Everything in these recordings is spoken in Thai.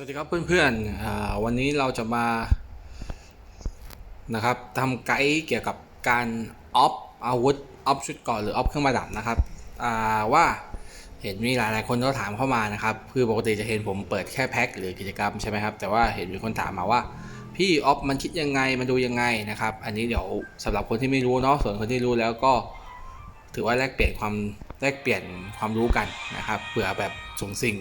สวัสดีครับเพื่อนๆวันนี้เราจะมานะครับทำไกด์เกี่ยวกับการออฟอาวุธออฟชุดเก่อนหรือออฟเครื่องประดับนะครับว่าเห็นมีหลายๆคนก็ถามเข้ามานะครับคือปกติจะเห็นผมเปิดแค่แพ็คหรือกิจกรรมใช่ไหมครับแต่ว่าเห็นมีคนถามมาว่าพี่ออฟมันคิดยังไงมันดูยังไงนะครับอันนี้เดี๋ยวสำหรับคนที่ไม่รู้เนาะส่วนคนที่รู้แล้วก็ถือว่าแลกเปลี่ยนความแลกเปลี่ยนความรู้กันนะครับเผื่อแบบสูงสิ่ง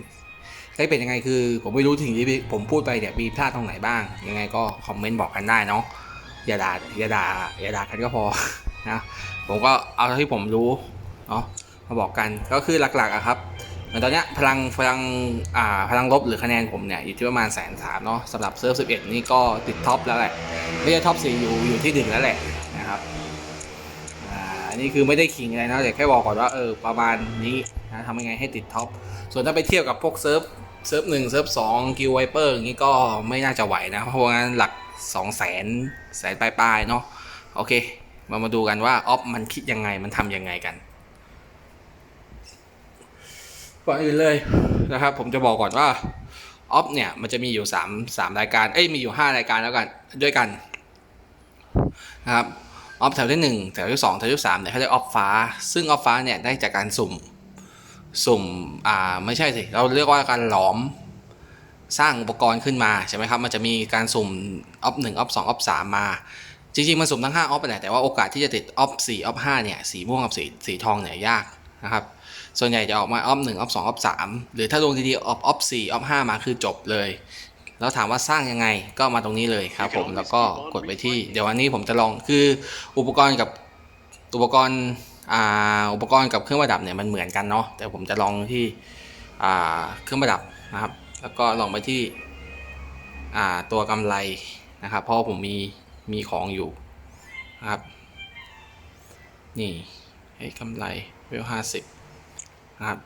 ได้เป็นยังไงคือ ผมไม่รู้ถึงที่ผมพูดไปเนี่ยมีพลาดตรงไหนบ้าง ยังไงก็คอมเมนต์บอกกันได้เนาะอย่าด่าอย่าด่าอย่าด่ากันก็พอนะผมก็เอาเท่าที่ผมรู้เนาะมาบอกกันก็คือหลักๆอะครับเหมือนตอนเนี้ยพลังพลังอ่าพลังลบหรือคะแนนผมเนี่ยอยู่ที่ประมาณแสนสามเนาะสำหรับเซิร์ฟ11นี่ก็ติดท็อปแล้วแหละ ไม่ใช่ท็อปสี่อยู่อยู่ที่หนึ่งแล้วแหละนะครับอ่าอันนี้คือไม่ได้ขิงอะไรนะแต่แค่บอกก่อนว่าเออประมาณนี้นะทำยังไงให้ติดท็อปส่วนถ้าไปเทียบกับพวกเซิร์ฟ เซิร์ฟหนึ่งเซิร์ฟสองกิวไวเปอร์อย่างนี้ก็ไม่น่าจะไหวนะ เพราะงั้นหลักสองแสนแสนปลายๆเนาะโอเค มามาดูกันว่าออฟมันคิดยังไงมันทำยังไงกันก่อนอื่นเลยนะครับ ผมจะบอกก่อนว่าออฟเนี่ยมันจะมีอยู่3 3รายการ เอ้ยมีอยู่ 5 รายการแล้วกันด้วยกันนะครับออฟแถวที่ 1 แถวที่ 2 แถวที่3เนี่ยเขาเรียกออฟฟ้า ซึ่งออฟฟ้าเนี่ยได้จากการสุ่ม สุ่มอ่าไม่ใช่สิเราเรียกว่าการหลอมสร้างอุปกรณ์ขึ้นมาใช่ไหมครับมันจะมีการสุ่มออฟหนึ่งออฟสองออฟสามมา จริงๆ มันสุ่มทั้ง5ออฟแหละแต่ว่าโอกาสที่จะติดออฟสี่ออฟห้าเนี่ยสีม่วงกับสีสีทองเนี่ยยากนะครับส่วนใหญ่จะออกมาออฟหนึ่งออฟสองออฟสามหรือถ้าลงดีๆออฟออฟสี่ออฟห้ามาคือจบเลย แล้วถามว่าสร้างยังไงก็มาตรงนี้เลยครับผมแล้วก็กดไปที่เดี๋ยววันนี้ผมจะลองคืออุปกรณ์กับอุปกรณ์ อุปกรณ์กับเครื่องประดับเนี่ยมันเหมือนกันเนาะแต่ผมจะลองที่เครื่องประดับนะครับ แล้วก็ลองไปที่ตัวกำไรนะครับ เพราะผมมีมีของอยู่นะครับ นี่ไอ้กำไรเวลห้าสิบนะครับ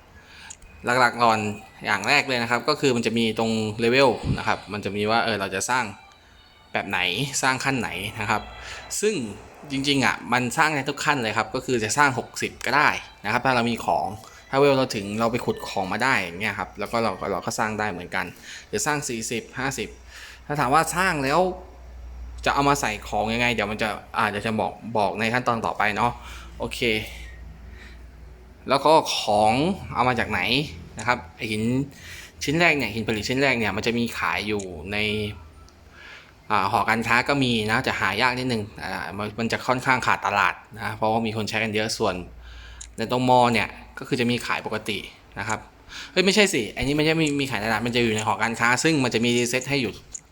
หลักๆก่อนอย่างแรกเลยนะครับ ก็คือมันจะมีตรงเลเวลนะครับ มันจะมีว่าเออเราจะสร้างแบบไหนสร้างขั้นไหนนะครับ ซึ่ง จริงๆอะมันสร้างได้ทุกขั้นเลยครับ ก็คือจะสร้าง 60 ก็ได้นะครับ ถ้าเรามีของถ้าเวลเราถึงเราไปขุดของมาได้อย่างเงี้ยครับแล้วก็เราก็เราก็สร้างได้เหมือนกัน หรือสร้าง 40 50 ถ้าถามว่าสร้างแล้วจะเอามาใส่ของยังไง เดี๋ยวมันจะอ่าเดี๋ยวจะบอกบอกในขั้นตอนต่อไปเนาะโอเค แล้วก็ของเอามาจากไหนนะครับหินชิ้นแรกเนี่ยหินผลิตชิ้นแรกเนี่ยมันจะมีขายอยู่ใน หอการค้าก็มีนะจะหายากนิดนึงมันจะค่อนข้างขาดตลาดนะเพราะว่ามีคนใช้กันเยอะส่วน ในตรงมอเนี่ยก็คือจะมีขายปกตินะครับเฮ้ยไม่ใช่สิอันนี้ไม่ใช่มีมีขายในตลาดมันจะอยู่ในหอการค้า ซึ่งมันจะมีรีเซ็ตให้อยู่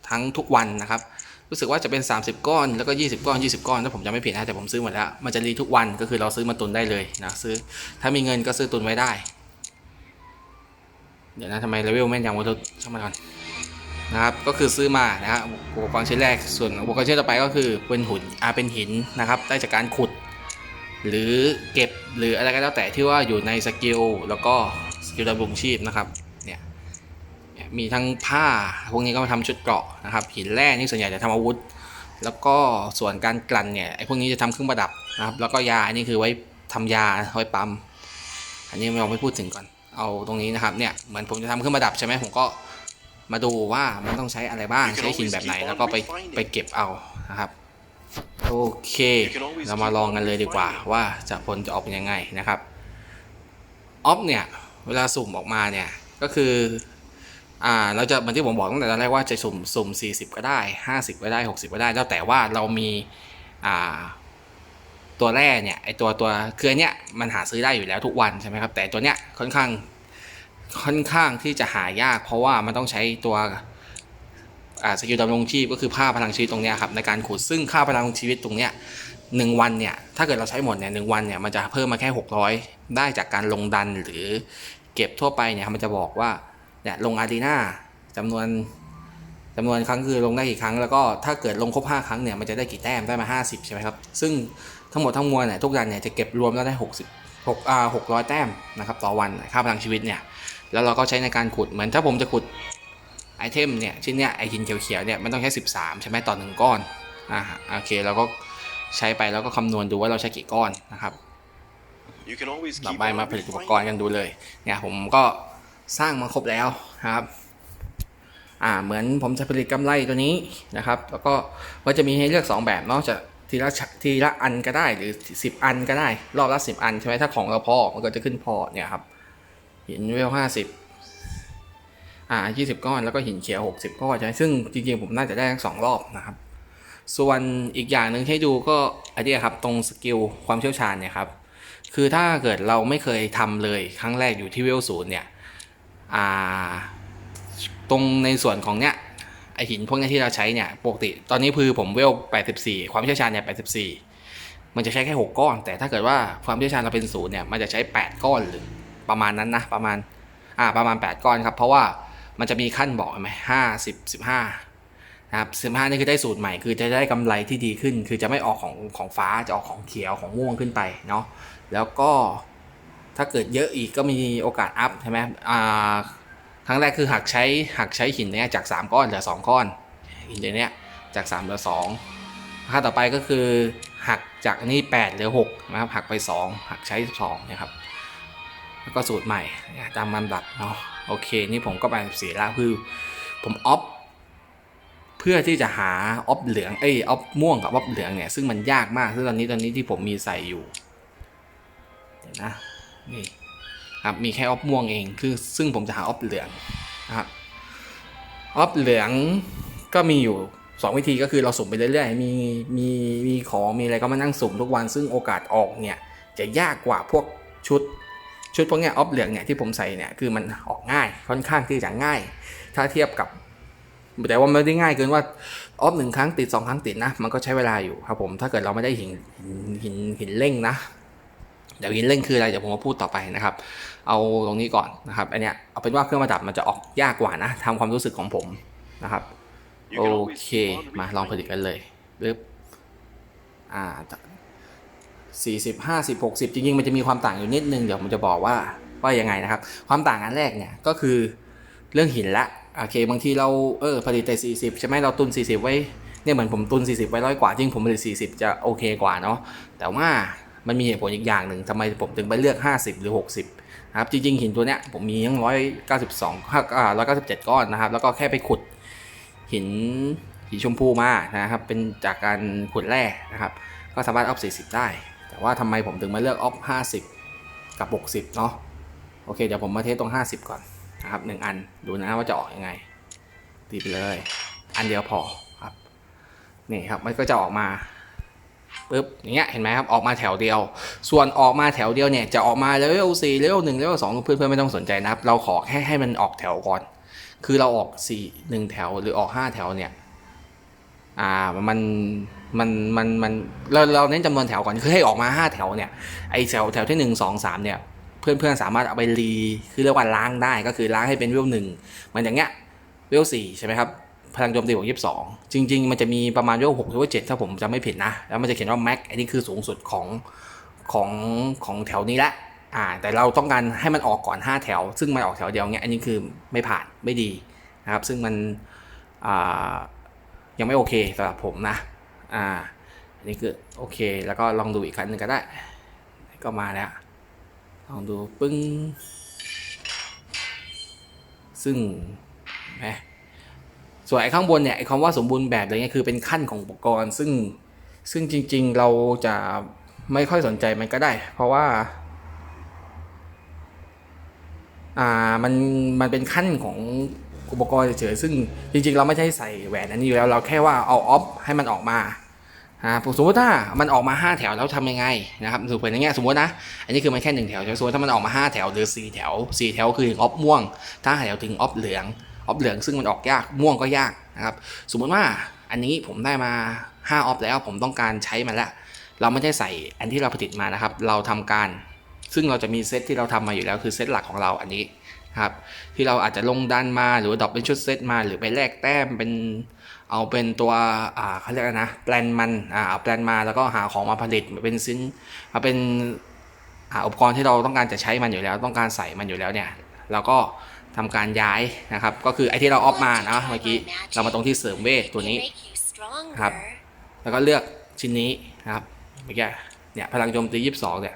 ทั้งทุกวันนะครับรู้สึกว่าจะเป็น 30 ก้อนแล้วก็ 20 ก้อน 20 ก้อนถ้าผมจำไม่ผิดนะแต่ผมซื้อหมดแล้วมันจะรีทุกวันก็คือเราซื้อมาตุนได้เลยนะซื้อถ้ามีเงินก็ซื้อตุนไว้ได้ เดี๋ยวนะทำไมเลเวลแม่นยังวะทุกช่างมันก่อน นะครับก็คือซื้อมานะครับอุปกรณ์ชิ้นแรกส่วนอุปกรณ์ชิ้นต่อไปก็คือเป็นหุ่นอาเป็นหินนะครับได้จากการขุด หรือเก็บหรืออะไรก็แล้วแต่ที่ว่าอยู่ในสกิลแล้วก็สกิลดำรงชีพนะครับเนี่ยมีทั้งผ้าพวกนี้ก็มาทำชุดเกราะนะครับหินแร่นี่ส่วนใหญ่จะทำอาวุธ แล้วก็ส่วนการกลั่นเนี่ยไอ้พวกนี้จะทำเครื่องประดับนะครับแล้วก็ยาอันนี้คือไว้ทำยาไว้ปั๊มอันนี้เราไม่พูดถึงก่อนเอาตรงนี้นะครับเนี่ยเหมือนผมจะทำเครื่องประดับใช่ไหมผมก็ มาดูว่ามันต้องใช้อะไรบ้างใช้หินแบบไหนแล้วก็ไปไปเก็บเอานะครับโอเค เรามาลองกันเลยดีกว่า ว่าจะผลจะออกเป็นยังไงนะครับออฟเนี่ย เวลาสุ่มออกมาเนี่ย ก็คืออ่าเราจะเหมือนที่ผมบอกตั้งแต่ตอนแรกว่าจะสุ่มสุ่ม 40 ก็ได้ 50 ก็ได้ 60 ก็ได้ แล้วแต่ว่าเรามีอ่าตัวแร่เนี่ยไอตัวตัวคืออันเนี้ยมันหาซื้อได้อยู่แล้วทุกวันใช่ไหมครับแต่ตัวเนี้ยค่อนข้าง ค่อนข้างที่จะหายาก เพราะว่ามันต้องใช้ตัวสกิลดำรงชีพก็คือค่าพลังชีวิตตรงนี้ครับในการขุดซึ่งค่าพลังชีวิตตรงเนี้ยหนึ่งวันเนี่ยถ้าเกิดเราใช้หมดเนี่ยหนึ่งวันเนี่ยมันจะเพิ่มมาแค่ 600 ได้จากการลงดันหรือเก็บทั่วไปเนี่ยมันจะบอกว่าเนี่ยลงอารีนาจำนวนจำนวนครั้งคือลงได้กี่ครั้งแล้วก็ถ้าเกิดลงครบ 5 ครั้งเนี่ยมันจะได้กี่แต้มได้มา 50 ใช่ไหมครับ ซึ่งทั้งหมดทั้งมวลเนี่ยทุกดันเนี่ยจะเก็บรวมแล้วได้ 60 6อ่า600 แต้มนะครับต่อวันค่าพลังชีวิตเนี่ย แล้วเราก็ใช้ในการขุดเหมือนถ้าผมจะขุดไอเทมเนี่ยชิ้นเนี้ยไอหินเขียวๆเนี่ยมันต้องใช้ 13 ใช่ไหมต่อหนึ่งก้อนอ่าโอเคเราก็ใช้ไปแล้วก็คำนวณดูว่าเราใช้กี่ก้อนนะครับ You can always ต่อ keep ไป on มาผลิตอุป refining กรณ์กันดูเลยเนี่ยผมก็สร้างมาครบแล้วนะครับอ่าเหมือนผมจะผลิตกำไรตัวนี้นะครับ แล้วก็ก็จะมีให้เลือก 2 แบบเนอกจากทีละชทีละอันก็ได้หรือ 10 อันก็ได้ รอบละ 10 อันใช่ไหมถ้าของเราพอมันก็จะขึ้นพอเนี่ยครับ หินเวลห้าสิบอ่ายี่สิบก้อนแล้วก็หินเขียวหกสิบก้อนใช่ไหมซึ่งจริงๆผมน่าจะได้ทั้งสองรอบนะครับ ส่วนอีกอย่างหนึ่งให้ดูก็อันนี้ครับตรงสกิลความเชี่ยวชาญเนี่ยครับ คือถ้าเกิดเราไม่เคยทำเลยครั้งแรกอยู่ที่เวลศูนย์เนี่ยอ่าตรงในส่วนของเนี้ยไอหินพวกนี้ที่เราใช้เนี่ยปกติ ตอนนี้คือผมเวล84 ความเชี่ยวชาญเนี่ย84 มันจะใช้แค่ 6 ก้อน แต่ถ้าเกิดว่าความเชี่ยวชาญเราเป็นศูนย์เนี่ยมันจะใช้ 8 ก้อนหรือ ประมาณนั้นนะประมาณอ่าประมาณ 8 ก้อนครับ เพราะว่ามันจะมีขั้นบอกไหมห้าสิบสิบห้านะครับสิบห้านี่คือได้สูตรใหม่คือจะได้กำไรที่ดีขึ้น คือจะไม่ออกของของฟ้าจะออกของเขียวของม่วงขึ้นไปเนาะแล้วก็ถ้าเกิดเยอะอีกก็มีโอกาสอัพใช่ไหมอ่าครั้งแรกคือหักใช้หักใช้หินเนี้ยจาก 3 ก้อนเหลือ 2 ก้อนหินเนี้ยจาก 3 เหลือ2ค่าต่อไปก็คือหักจากนี้8เหลือ6นะครับหักไป 2 หักใช้2เนี่ยครับ แล้วก็สูตรใหม่ตามลำดับเนาะโอเค นี่ผมก็ไป14แล้วคือผมออฟเพื่อที่จะหาออฟเหลืองเอ้ยออฟม่วงกับออฟเหลืองเนี่ยซึ่งมันยากมากซึ่งตอนนี้ตอนนี้ที่ผมมีใส่อยู่เดี๋ยวนะนี่ครับมีแค่ออฟม่วงเองคือซึ่งผมจะหาออฟเหลืองนะครับออฟเหลืองก็มีอยู่2วิธีก็คือเราสุ่มไปเรื่อยๆ มีมีมีของมีอะไรก็มานั่งสุ่มทุกวันซึ่งโอกาสออกเนี่ยจะยากกว่าพวกชุด ชุดพวกเนี้ยออฟเหลืองเนี่ยที่ผมใส่เนี่ยคือมันออกง่ายค่อนข้างที่จะง่าย ถ้าเทียบกับ แต่ว่าไม่ได้ง่ายเกินว่าออฟหนึ่งครั้งติดสองครั้งติดนะมันก็ใช้เวลาอยู่ครับผมถ้าเกิดเราไม่ได้หินหินหินหินเร่งนะเดี๋ยวหินเร่งคืออะไรเดี๋ยวผมมาพูดต่อไปนะครับ เอาตรงนี้ก่อนนะครับอันเนี้ยเอาเป็นว่าเครื่องประดับมันจะออกยากกว่านะทำความรู้สึกของผมนะครับ You โอ can always เค spawn a มาลองผ replay. ลิตกันเลยปึ๊บอ่า สี่สิบห้าสิบหกสิบจริงๆ มันจะมีความต่างอยู่นิดนึง เดี๋ยวผมจะบอกว่าว่ายังไงนะครับ ความต่างอันแรกเนี่ยก็คือเรื่องหินละโอเค บางทีเราเออผลิตแต่สี่สิบใช่ไหมเราตุนสี่สิบไว้เนี่ยเหมือนผมตุนสี่สิบไว้ร้อยกว่าจริงผมผลิตสี่สิบจะโอเคกว่าเนาะแต่ว่ามันมีเหตุผลอีกอย่างหนึ่งทำไมผมถึงไปเลือกห้าสิบหรือหกสิบนะครับจริงๆหินตัวเนี้ยผมมีทั้งร้อยเก้าสิบสองอ่าร้อยเก้าสิบเจ็ดก้อนนะครับ แล้วก็แค่ไปขุดหินสีชมพูมานะครับเป็นจากการขุดแร่นะครับ ก็สามารถออฟ40 ได้ ว่าทำไมผมถึงมาเลือกออฟ50 กับ 60 เนาะโอเคเดี๋ยวผมมาเทสตรง 50 ก่อนนะครับหนึ่งอันดูนะว่าจะออกยังไง ตีไปเลย อันเดียวพอครับนี่ครับมันก็จะออกมาปึ๊บอย่างเงี้ยเห็นไหมครับออกมาแถวเดียว ส่วนออกมาแถวเดียวเนี่ยจะออกมาเลเวล4เลเวล1เลเวล2เพื่อนๆไม่ต้องสนใจนะครับ เราขอแค่ให้มันออกแถวก่อน คือเราออกสี่หนึ่งแถวหรือออกห้าแถวเนี่ย อ่ามันมันมันมันเราเราเน้นจำนวนแถวก่อนคือให้ออกมาห้าแถวเนี่ยไอแถวแถวที่หนึ่งสองสามเนี่ยเพื่อนเพื่อนๆสามารถเอาไปรีคือเรียกว่าล้างได้ก็คือล้างให้เป็นเวลหนึ่งมันอย่างเงี้ยเวลสี่ใช่ไหมครับพลังโจมตีของยี่สิบสองจริง ๆ มันจะมีประมาณเวลหกหรือว่าเจ็ดถ้าผมจำไม่ผิดนะ แล้วมันจะเขียนว่าแม็กอันนี้คือสูงสุดของของของแถวนี้ละอ่าแต่เราต้องการให้มันออกก่อน 5 แถว ซึ่งมันออกแถวเดียวเนี้ยอันนี้คือไม่ผ่านไม่ดีนะครับซึ่งมันอ่า ยังไม่โอเคสำหรับผมนะ อ่าอันนี้คือโอเค แล้วก็ลองดูอีกครั้งหนึ่งก็ได้ ก็มาแล้ว ลองดูปึ้ง ซึ่งแหมส่วนไอ้ข้างบนเนี่ยไอ้คำว่าสมบูรณ์แบบอะไรเงี้ยคือเป็นขั้นของอุปกรณ์ ซึ่งซึ่งจริง ๆ เราจะไม่ค่อยสนใจมันก็ได้ เพราะว่า อ่ามันมันเป็นขั้นของ อุปกรณ์เฉยๆซึ่งจริงๆ เราไม่ใช่ใส่แหวนอันนี้อยู่แล้วเราแค่ว่าเอาออฟให้มันออกมาอ่าสมมติถ้ามันออกมา5แถวแล้วทำยังไงนะครับสมมติอย่างเงี้ยสมมตินะอันนี้คือมันแค่1แถวใช่ไหมสมมติถ้ามันออกมา 5 แถวหรือ 4 แถว 4 แถวคือถึงออฟม่วง ถ้าแถวถึงออฟเหลืองออฟเหลืองซึ่งมันออกยากม่วงก็ยากนะครับสมมติว่าอันนี้ผมได้มา5ออฟแล้วผมต้องการใช้มันละเราไม่ได้ใส่อันที่เราผลิตมานะครับ เราทำการ ซึ่งเราจะมีเซตที่เราทำมาอยู่แล้วคือเซตหลักของเราอันนี้ ครับที่เราอาจจะลงดันมาหรือว่าดรอปเป็นชุดเซตมา หรือไปแลกแต้มเป็นเอาเป็นตัวอ่าเขาเรียกอะไรนะแปลนมันอ่าเอาแปลนมาแล้วก็หาของมาผลิตมาเป็นซิ้นมาเป็นอ่าอุปกรณ์ที่เราต้องการจะใช้มันอยู่แล้ว ต้องการใส่มันอยู่แล้วเนี่ยเราก็ทำการย้ายนะครับ ก็คือไอที่เราออฟมานะเมื่อกี้เรามาตรงที่เสริมเวทตัวนี้ครับ แล้วก็เลือกชิ้นนี้นะครับเมื่อกี้เนี่ยพลังโจมตียี่สิบสองเนี่ย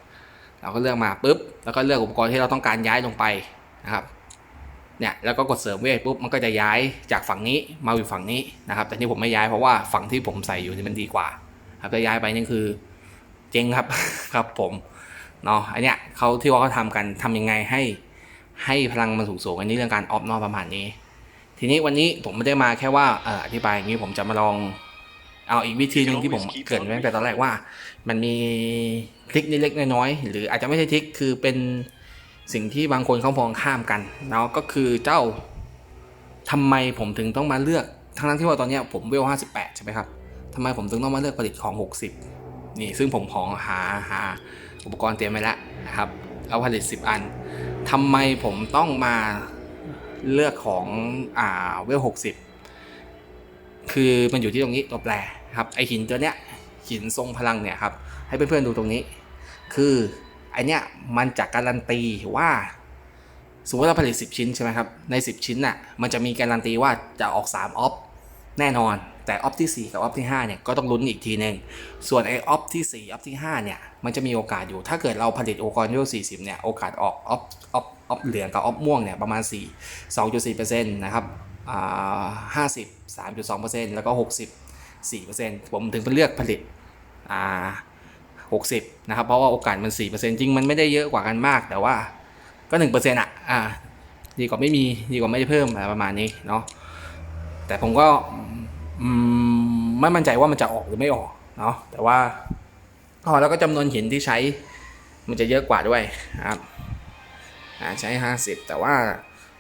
เราก็เลือกมาปุ๊บแล้วก็เลือกอุปกรณ์ที่เราต้องการย้ายลงไป นะครับเนี่ยแล้วก็กดเสริมเวทปุ๊บมันก็จะย้ายจากฝั่งนี้มาอยู่ฝั่งนี้นะครับ แต่ที่ผมไม่ย้ายเพราะว่าฝั่งที่ผมใส่อยู่นี่มันดีกว่า ครับถ้าย้ายไปนี่คือเจ๊งครับครับผมเนาะอันเนี้ยเขาที่ว่าเขาทำกันทำยังไงให้ให้พลังมันสูงสูงอันนี้เรื่องการออฟนอกประมาณนี้ ทีนี้วันนี้ผมไม่ได้มาแค่ว่าเอ่ออธิบายอย่างนี้ผมจะมาลองเอาอีกวิธีหนึ่งที่ผมเกริดไว้ตั้งแต่ตอนแรกว่า มันมีทริคเล็กๆน้อยๆหรืออาจจะไม่ใช่ทริคคือเป็น สิ่งที่บางคนเขามองข้ามกันเนาะก็คือเจ้าทำไมผมถึงต้องมาเลือก ทั้งนั้นที่ว่าตอนนี้ผมเวล58ใช่ไหมครับทำไมผมถึงต้องมาเลือกผลิตของ 60 นี่ซึ่งผมของหาหาอุปกรณ์เตรียมไว้แล้วนะครับเอาผลิต 10 อันทำไมผมต้องมาเลือกของอ่าเวล60 คือมันอยู่ที่ตรงนี้ตัวแปรครับไอหินตัวเนี้ยหินทรงพลังเนี่ยครับให้เพื่อนๆดูตรงนี้ คือ ไอเนี้ยมันจะการันตีว่าสมมติเราผลิต 10 ชิ้นใช่ไหมครับ ใน 10 ชิ้นน่ะ มันจะมีการันตีว่าจะออก 3 ออฟแน่นอน แต่ออฟที่ 4 กับออฟที่ 5 เนี่ย ก็ต้องลุ้นอีกทีหนึ่งส่วนไอออฟที่4ออฟที่ 5 เนี่ย มันจะมีโอกาสอยู่ ถ้าเกิดเราผลิตโอุปกรณ์ยุ40เนี่ย โอกาสออกออฟออฟออฟเหลืองกับออฟม่วงเนี่ย ประมาณ 4 2.4%นะครับอ่า50 3.2%แล้วก็60 4%ผมถึงไปเลือกผลิตอ่า 60นะครับเพราะว่าโอกาสมัน 4%จริงมันไม่ได้เยอะกว่ากันมาก แต่ว่าก็ 1%อะอ่าดีกว่าไม่มีดีกว่าไม่ได้เพิ่มอะไรประมาณนี้เนาะแต่ผมก็ไม่มั่นใจว่ามันจะออกหรือไม่ออกเนาะแต่ว่าอ๋อแล้วก็จำนวนหินที่ใช้มันจะเยอะกว่าด้วยครับใช้ 50 แต่ว่า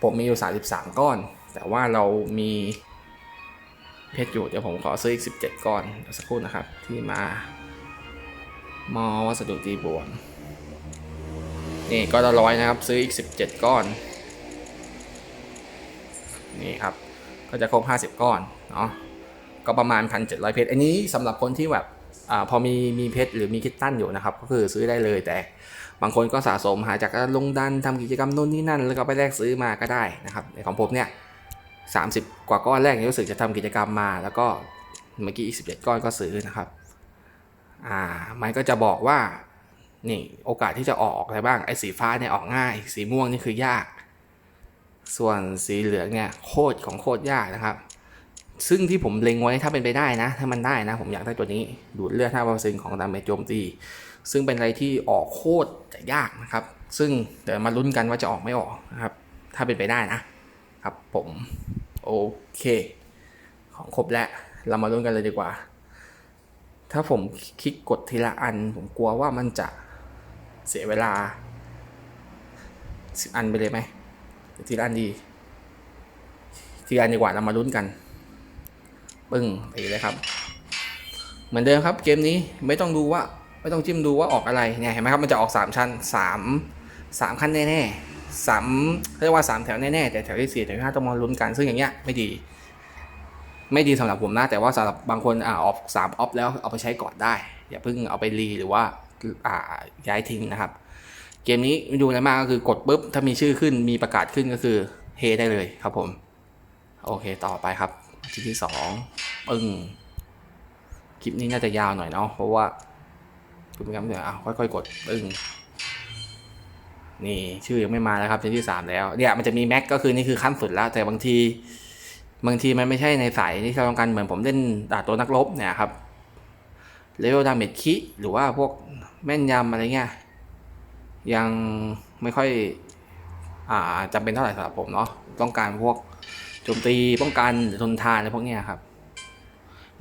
ผมมีอยู่ 33 ก้อน แต่ว่าเรามีเพชรอยู่เดี๋ยวผมขอซื้ออีก 17 ก้อนสักครู่นะครับที่มา มอวัสดุตีบวกนี่ก็ละร้อยนะครับ ซื้ออีก 17 ก้อน นี่ครับ ก็จะครบ 50 ก้อนเนาะก็ประมาณ 1,700 เพชร อันนี้สำหรับคนที่แบบอ่าพอมีมีเพชรหรือมีคิตตันอยู่นะครับ ก็คือซื้อได้เลยแต่บางคนก็สะสมหาจากลงดันทำกิจกรรมนู่นนี่นั่น แล้วก็ไปแลกซื้อมาก็ได้นะครับในของผมเนี่ย30 กว่าก้อนแรกรู้สึกจะทำกิจกรรมมา แล้วก็เมื่อกี้อีก11ก้อนก็ซื้อนะครับ อ่ามันก็จะบอกว่านี่โอกาสที่จะออกอะไรบ้างไอ้สีฟ้าเนี่ยออกง่าย สีม่วงนี่คือยาก ส่วนสีเหลืองเนี่ยโคตรของโคตรยากนะครับ ซึ่งที่ผมเล็งไว้ถ้าเป็นไปได้นะ ถ้ามันได้นะ ผมอยากได้ตัวนี้ ดูดเลือด5%ของดาเมจโจมตีซึ่งเป็นอะไรที่ออกโคตรจะยากนะครับ ซึ่งเดี๋ยวมาลุ้นกันว่าจะออกไม่ออกนะครับ ถ้าเป็นไปได้นะครับผม โอเค ของครบแล้ว เรามาลุ้นกันเลยดีกว่า ถ้าผมคลิกกดทีละอัน ผมกลัวว่ามันจะเสียเวลาสิบอันไปเลยไหมทีละอันดี ทีละอันดีกว่าเรามาลุ้นกัน ปึ้งไปเลยครับ เหมือนเดิมครับเกมนี้ไม่ต้องดูว่า ไม่ต้องจิ้มดูว่าออกอะไรเนี่ยเห็นไหมครับมันจะออก 3 ชั้น 3 3 ขั้นแน่ๆสามเรียกว่า 3 แถวแน่ๆแต่แถวที่4แถวที่5ต้องมาลุ้นกันซึ่งอย่างเงี้ยไม่ดี ไม่ดีสำหรับผมนะแต่ว่าสำหรับบางคนอ่าออกสามออฟแล้วเอาไปใช้ก่อนได้ อย่าเพิ่งเอาไปรีหรือว่าอ่าย้ายทิ้งนะครับ เกมนี้ดูอะไรมากก็คือกดปุ๊บถ้ามีชื่อขึ้นมีประกาศขึ้นก็คือเฮได้เลยครับผม โอเคต่อไปครับชิ้นที่สองปึ้งคลิปนี้น่าจะยาวหน่อยเนาะเพราะว่าคุณผู้ชมเดี๋ยวเอาค่อยๆกดปึ้งนี่ชื่อยังไม่มาแล้วครับชิ้นที่สามแล้วเนี่ยมันจะมีแม็กก็คือนี่คือขั้นสุดแล้ว แต่บางที บางทีมันไม่ใช่ในสายที่เราต้องการเหมือนผมเล่นดาบตัวนักรบเนี่ยครับเลเวลดาเมจคิหรือว่าพวกแม่นยำอะไรเงี้ยยังไม่ค่อยอ่าจำเป็นเท่าไหร่สำหรับผมเนาะต้องการพวกโจมตีป้องกันหรือทนทานอะไรพวกเนี้ยครับ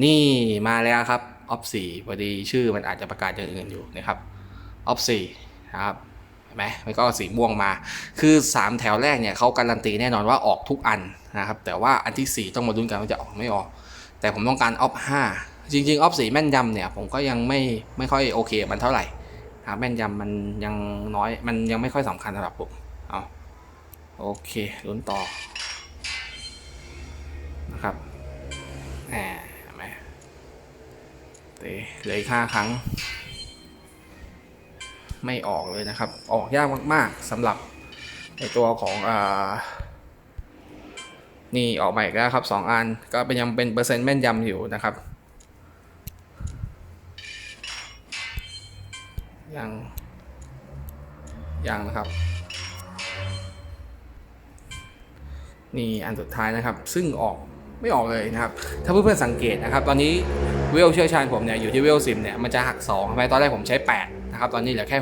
นี่มาแล้วครับออฟสี่พอดีชื่อมันอาจจะประกาศอย่างอื่นอยู่นะครับออฟสี่นะครับ ห็นไหมมันก็สีม่วงมา คือ 3 แถวแรกเนี่ยเขาการันตีแน่นอนว่าออกทุกอันนะครับ แต่ว่าอันที่ 4 ต้องมาลุ้นกันว่าจะออกไม่ออก แต่ผมต้องการออฟ5จริงๆออฟสีแม่นยำเนี่ยผมก็ยังไม่ไม่ค่อยโอเคมันเท่าไหร่ครับแม่นยำมันยังน้อยมันยังไม่ค่อยสำคัญสำหรับผมเอาโอเคลุ้นต่อนะครับแหมเห็นไหมเตะเหลืออีกห้าครั้ง ไม่ออกเลยนะครับ ออกยากมากๆสำหรับในตัวของอ่านี่ออกมาอีกแล้วครับสองอันก็เป็นยังเป็นเปอร์เซ็นต์แม่นยำอยู่นะครับ ยัง ยังนะครับ นี่อันสุดท้ายนะครับ ซึ่งออกไม่ออกเลยนะครับ ถ้าเพื่อนๆสังเกตนะครับ ตอนนี้เวลเชี่ยวชาญผมเนี่ยอยู่ที่เวลสิเนี่ยมันจะหัก2ใช่ไหมตอนแรกผมใช้ 8 นะครับ ตอนนี้เหลือแค่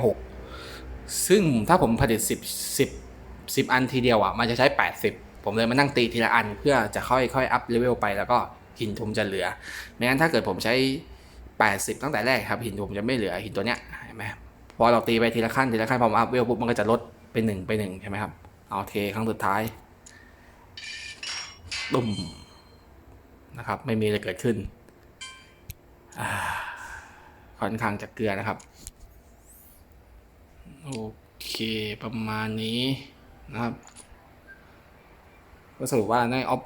6 ซึ่งถ้าผมผลิต 10 10 10 อันทีเดียวอะมันจะใช้ 80 ผมเลยมานั่งตีทีละอันเพื่อจะค่อยๆอัพเลเวลไปแล้วก็หินทุมจะเหลือไม่งั้นถ้าเกิดผมใช้ 80 ตั้งแต่แรกครับหินทุมจะไม่เหลือหินตัวเนี้ยเห็นไหมพอเราตีไปทีละขั้นทีละขั้นพอมาอัพเวลปุ๊บมันก็จะลดไปหนึ่งไปหนึ่งใช่ไหมครับเอาเทครั้งสุดท้ายดุมนะครับ ไม่มีอะไรเกิดขึ้นค่อนข้างจะเกลือนะครับ โอเคประมาณนี้นะครับ ก็สรุปว่าได้ออฟ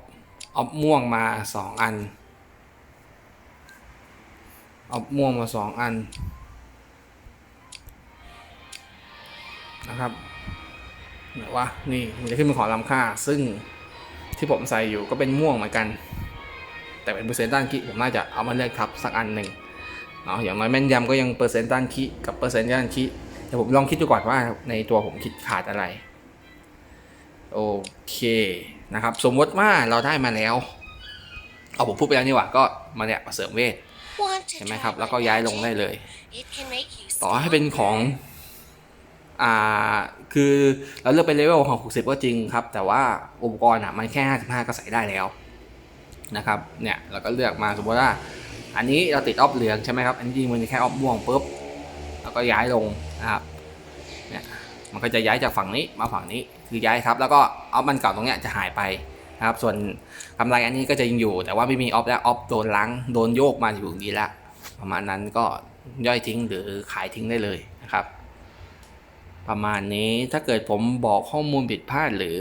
ออฟม่วงมาสองอันออฟม่วงมาสองอันนะครับไหนว่านี่มันจะขึ้นเป็นของล้ำค่า ซึ่งที่ผมใส่อยู่ก็เป็นม่วงเหมือนกัน แต่เป็นเปอร์เซ็นต์ด้านคิผมน่าจะเอามาเลือกทับสักอันหนึ่งเนาะอย่างน้อยแม่นยำก็ยังเปอร์เซ็นต์ด้านคิกับเปอร์เซ็นต์ด้านคิ ดี๋ยวผมลองคิดดูก่อนว่าในตัวผมคิดขาดอะไร โอเคนะครับ สมมติว่าเราได้มาแล้ว เอาผมพูดไปแล้วนี่หว่าก็มาเนี่ยมาเสริมเวทเห็เห็นนไหไหมมคครัรับบแล้แล้ววก็ก็ย้าย้ายยลลงงได้ได้เลเลยยต่อให้เป็นของอ่าคือเราเลือกเป็นเลเวลของ 60 ก็จริงครับ แต่ว่าอุปกรณ์อะมันแค่ 55 ก็ใส่ได้แล้วนะครับเนี่ยเราก็เลือกมาสมมติว่า อันนี้เราติดออฟเหลืองใช่ไหมครับ อันนี้จริงมันจะแค่ออฟม่วงปุ๊บแล้วก็ย้ายลง นะครับเนี่ยมันก็จะย้ายจากฝั่งนี้มาฝั่งนี้คือย้ายครับ แล้วก็ออฟมันเก่าตรงเนี้ยจะหายไปนะครับส่วนกำไรอันนี้ก็จะยังอยู่ แต่ว่าไม่มีออฟแล้วออฟโดนล้างโดนโยกมาอยู่ดีแล้วประมาณนั้นก็ย่อยทิ้งหรือขายทิ้งได้เลยนะครับ ประมาณนี้ถ้าเกิดผมบอกข้อมูลผิดพลาดหรือ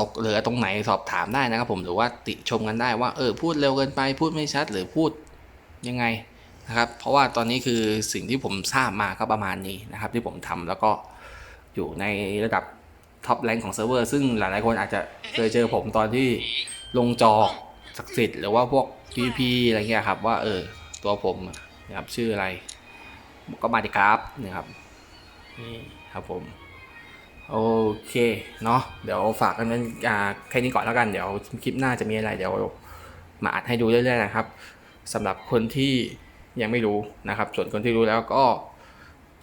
ตกเหลือตรงไหนสอบถามได้นะครับผมหรือว่าติชมกันได้ว่าเออพูดเร็วเกินไปพูดไม่ชัดหรือพูดยังไง นะครับเพราะว่าตอนนี้คือสิ่งที่ผมทราบมาก็ประมาณนี้นะครับ ที่ผมทำแล้วก็อยู่ในระดับท็อปแรงของเซิร์ฟเวอร์ซึ่งหลายๆคนอาจจะเคยเจอผมตอนที่ลงจอศักดิ์สิทธิ์หรือว่าพวก PVP อะไรเงี้ยครับ ว่าเออตัวผมนะครับชื่ออะไร ก็มาดิครับนะครับนี่ครับผม โอเคเนาะเดี๋ยวฝากกันเป็นแค่นี้ก่อนแล้วกันเดี๋ยวคลิปหน้าจะมีอะไรเดี๋ยวมาอัดให้ดูเรื่อยๆนะครับสำหรับคนที่ ยังไม่รู้นะครับ ส่วนคนที่รู้แล้วก็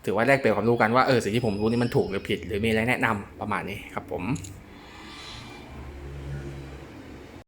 ถือว่าแลกเปลี่ยนความรู้กันว่าเออสิ่งที่ผมรู้นี่มันถูกหรือผิด หรือมีอะไรแนะนำประมาณนี้ครับผม